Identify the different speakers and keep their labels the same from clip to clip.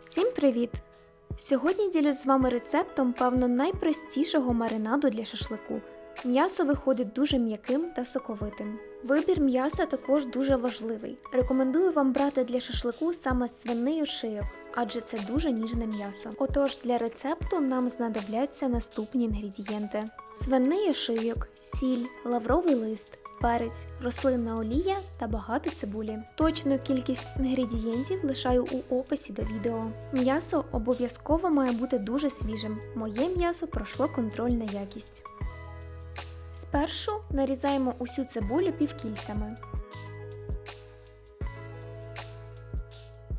Speaker 1: Всім привіт! Сьогодні ділюсь з вами рецептом, певно, найпростішого маринаду для шашлику. М'ясо виходить дуже м'яким та соковитим. Вибір м'яса також дуже важливий. Рекомендую вам брати для шашлику саме свиний ошийок, адже це дуже ніжне м'ясо. Отож, для рецепту нам знадобляться наступні інгредієнти: свиний ошийок, сіль, лавровий лист, перець, рослинна олія та багато цибулі. Точну кількість інгредієнтів лишаю у описі до відео. М'ясо обов'язково має бути дуже свіжим. Моє м'ясо пройшло контроль на якість. Спершу нарізаємо усю цибулю півкільцями.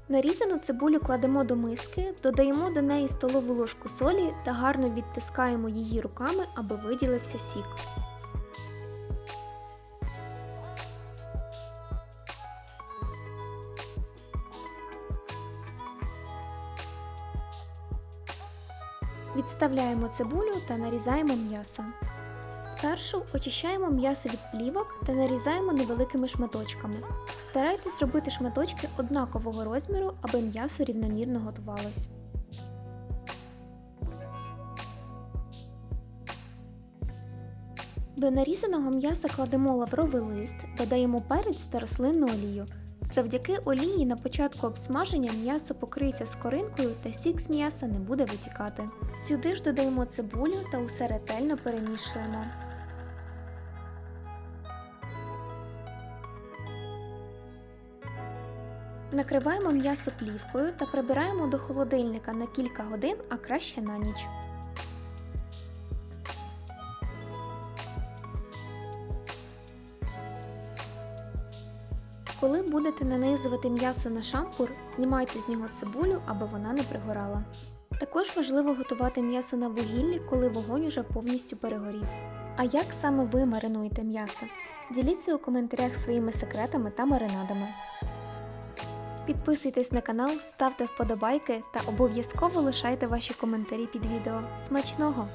Speaker 1: Нарізану цибулю кладемо до миски, додаємо до неї столову ложку солі та гарно відтискаємо її руками, аби виділився сік. Відставляємо цибулю та нарізаємо м'ясо. Спершу очищаємо м'ясо від плівок та нарізаємо невеликими шматочками. Старайтесь робити шматочки однакового розміру, аби м'ясо рівномірно готувалось. До нарізаного м'яса кладемо лавровий лист, додаємо перець та рослинну олію. Завдяки олії на початку обсмаження м'ясо покриється скоринкою та сік з м'яса не буде витікати. Сюди ж додаємо цибулю та усе ретельно перемішуємо. Накриваємо м'ясо плівкою та прибираємо до холодильника на кілька годин, а краще на ніч. Коли будете нанизувати м'ясо на шампур, знімайте з нього цибулю, аби вона не пригорала. Також важливо готувати м'ясо на вугіллі, коли вогонь уже повністю перегорів. А як саме ви маринуєте м'ясо? Діліться у коментарях своїми секретами та маринадами. Підписуйтесь на канал, ставте вподобайки та обов'язково лишайте ваші коментарі під відео. Смачного!